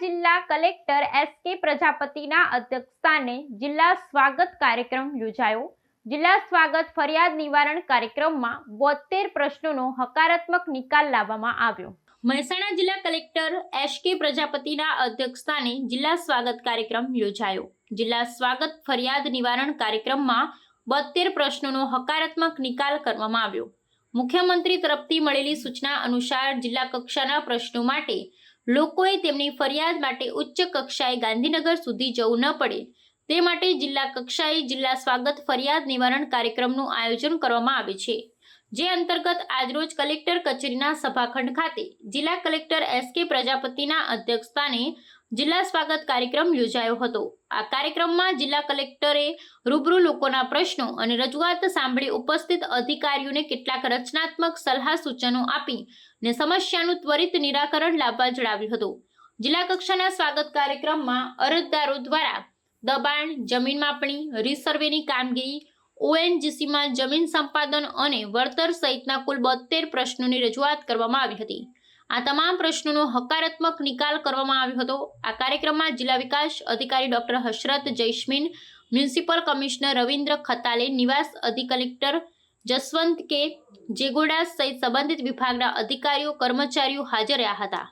જિલ્લા collector S કે પ્રજાપતિના અધ્યક્ષસ્થાને જિલ્લા સ્વાગત કાર્યક્રમ યોજાયો. જિલ્લા સ્વાગત ફરિયાદ નિવારણ કાર્યક્રમમાં બોતેર પ્રશ્નોનો હકારાત્મક નિકાલ લાવવામાં આવ્યો. મહેસાણા જિલ્લા કલેક્ટર એસ કે પ્રજાપતિના અધ્યક્ષસ્થાને જિલ્લા સ્વાગત કાર્યક્રમ યોજાયો. જિલ્લા સ્વાગત ફરિયાદ નિવારણ કાર્યક્રમમાં બોતેર પ્રશ્નોનો હકારાત્મક નિકાલ કરવામાં આવ્યો. મુખ્યમંત્રી તરફથી મળેલી સૂચના અનુસાર જિલ્લા કક્ષાના પ્રશ્નો માટે લોકોએ તેમની ફરિયાદ માટે ઉચ્ચ કક્ષાએ ગાંધીનગર સુધી જવું ન પડે. તે માટે જિલ્લા કક્ષાએ જિલ્લા સ્વાગત ફરિયાદ નિવારણ કાર્યક્રમનું આયોજન કરવામાં આવે છે, જે અંતર્ગત આજરોજ કલેક્ટર કચેરીના સભાખંડ ખાતે જિલ્લા કલેક્ટર એસ કે પ્રજાપતિના અધ્યક્ષસ્થાને જિલ્લા સ્વાગત કાર્યક્રમ યોજાયો હતો. આ કાર્યક્રમમાં જિલ્લા કલેક્ટરે રૂબરૂ લોકોના પ્રશ્નો અને રજૂઆત સાંભળી ઉપસ્થિત અધિકારીઓને કેટલાક રચનાત્મક સલાહ સૂચનો આપી ને સમસ્યાનું ત્વરિત નિરાકરણ લાવવા જણાવ્યું હતું. જિલ્લા કક્ષાના સ્વાગત કાર્યક્રમમાં અરજદારો દ્વારા દબાણ, જમીન માપણી, રીસર્વેની કામગીરી, ઓએનજીસીમાં જમીન સંપાદન અને વળતર સહિતના કુલ બોતેર પ્રશ્નોની રજૂઆત કરવામાં આવી હતી. આ તમામ પ્રશ્નોનો હકારાત્મક નિકાલ કરવામાં આવ્યો હતો. આ કાર્યક્રમમાં જિલ્લા વિકાસ અધિકારી doctor Hasrat Jasmin municipal commissioner Ravindra Khatale, નિવાસ અધિકલેક્ટર જસવંત કે, જેગોડા સહિત સંબંધિત વિભાગના અધિકારીઓ, કર્મચારીઓ હાજર રહ્યા હતા.